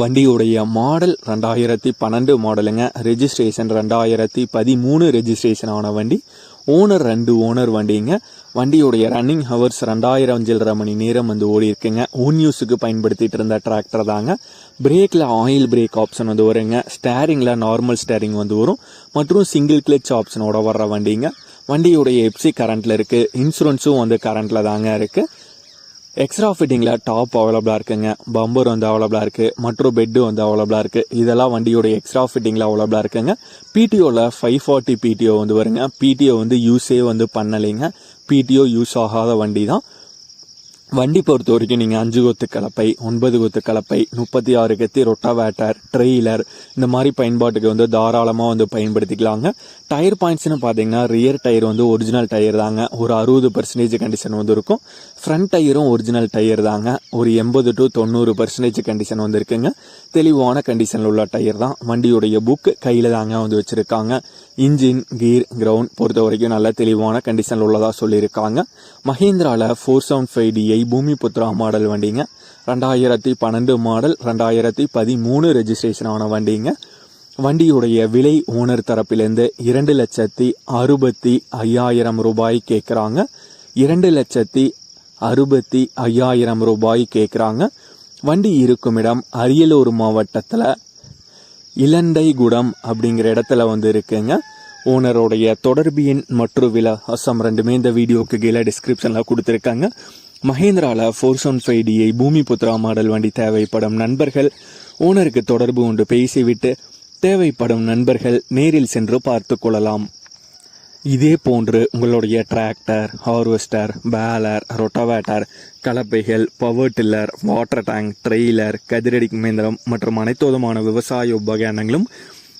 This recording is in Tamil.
வண்டியுடைய மாடல் ரெண்டாயிரத்தி பன்னெண்டு மாடலுங்க. ரெஜிஸ்ட்ரேஷன் ரெண்டாயிரத்தி பதிமூணு ரெஜிஸ்ட்ரேஷன் ஆன வண்டி. ஓனர் ரெண்டு ஓனர் வண்டிங்க. வண்டியுடைய ரன்னிங் ஹவர்ஸ் ரெண்டாயிரம் சில்லரை மணி நேரம் வந்து ஓடி இருக்குங்க. ஓன் யூஸுக்கு பயன்படுத்திட்டு இருந்த டிராக்டர் தாங்க. பிரேக்கில் ஆயில் பிரேக் ஆப்ஷன் வந்து வருங்க. ஸ்டேரிங்கில் நார்மல் ஸ்டேரிங் வந்து வரும். மற்றும் சிங்கிள் கிளச் ஆப்ஷனோட வர்ற வண்டிங்க. வண்டியுடைய எப்சி கரண்ட்டில் இருக்குது இன்சூரன்ஸும் வந்து கரண்ட்டில் தாங்க இருக்குது எக்ஸ்ட்ரா ஃபிட்டிங்கில் டாப் அவைலபிளாக இருக்குங்க. பம்பர் வந்து அவைலபிளாக இருக்குது மற்றும் பெட்டு வந்து அவைலபிளாக இருக்குது இதெல்லாம் வண்டியோட எக்ஸ்ட்ரா ஃபிட்டிங்கில் அவைலபிளாக இருக்குங்க. பிடிஓவில் ஃபைவ் ஃபார்ட்டி பிடிஓ வந்து வருங்க. பிடிஓ வந்து யூஸே வந்து பண்ணலைங்க. பிடிஓ யூஸ் ஆகாத வண்டி தான் வண்டி பொறுத்த வரைக்கும் நீங்கள் அஞ்சு கொத்து கலப்பை ஒன்பது கொத்து கலப்பை முப்பத்தி ஆறு கத்தி ரொட்டாவேட்டர் ட்ரெய்லர் இந்த மாதிரி பயன்பாட்டுக்கு வந்து தாராளமாக வந்து பயன்படுத்திக்கலாங்க. டயர் பாயிண்ட்ஸ்னு பார்த்தீங்கன்னா ரியர் டயர் வந்து ஒரிஜினல் டயர் தாங்க. ஒரு அறுபது பர்சன்டேஜ் கண்டிஷன் வந்து இருக்கும். ஃப்ரண்ட் டயரும் ஒரிஜினல் டயர் தாங்க. ஒரு எண்பது டு தொண்ணூறு பர்சன்டேஜ் கண்டிஷன் வந்து இருக்குங்க. தெளிவான கண்டிஷனில் உள்ள டயர் தான். வண்டியுடைய புக் கையில் தாங்க வந்து வச்சுருக்காங்க. இன்ஜின் கீர் கிரவுண்ட் பொறுத்த வரைக்கும் நல்ல தெளிவான கண்டிஷனில் உள்ளதாக சொல்லியிருக்காங்க. மஹேந்திராவில் four seven five DI Bhoomi Putra model வண்டிங்க. ரெண்டாயிரத்தி பன்னெண்டு மாடல் ரெண்டாயிரத்தி பதிமூணு ரெஜிஸ்ட்ரேஷன் ஆன வண்டிங்க. வண்டியுடைய விலை ஓனர் தரப்பிலேருந்து இரண்டு லட்சத்தி அறுபத்தி ஐயாயிரம் ரூபாய் கேட்குறாங்க இரண்டு லட்சத்தி அறுபத்தி ஐயாயிரம் ரூபாய் கேட்குறாங்க வண்டி இருக்கும் இடம் அரியலூர் மாவட்டத்தில் இலண்டைகுடம் அப்படிங்கிற இடத்துல வந்து இருக்குங்க. ஓனருடைய தொடர்பு எண் மற்றும் விலாசம் ரெண்டுமே இந்த வீடியோக்கு கீழே டிஸ்கிரிப்ஷனில் கொடுத்துருக்காங்க. மஹேந்திராவில் four seven five DI Bhoomi Putra model வண்டி தேவைப்படும் நண்பர்கள் ஓனருக்கு தொடர்பு கொண்டு பேசிவிட்டு தேவைப்படும் நண்பர்கள் நேரில் சென்று பார்த்து கொள்ளலாம். இதே போன்று உங்களுடைய tractor harvester baler rotavator கலப்பைகள் power tiller water tank trailer கதிரடி மேந்திரம் மற்றும் அனைத்து விதமான விவசாய உபகரணங்களும்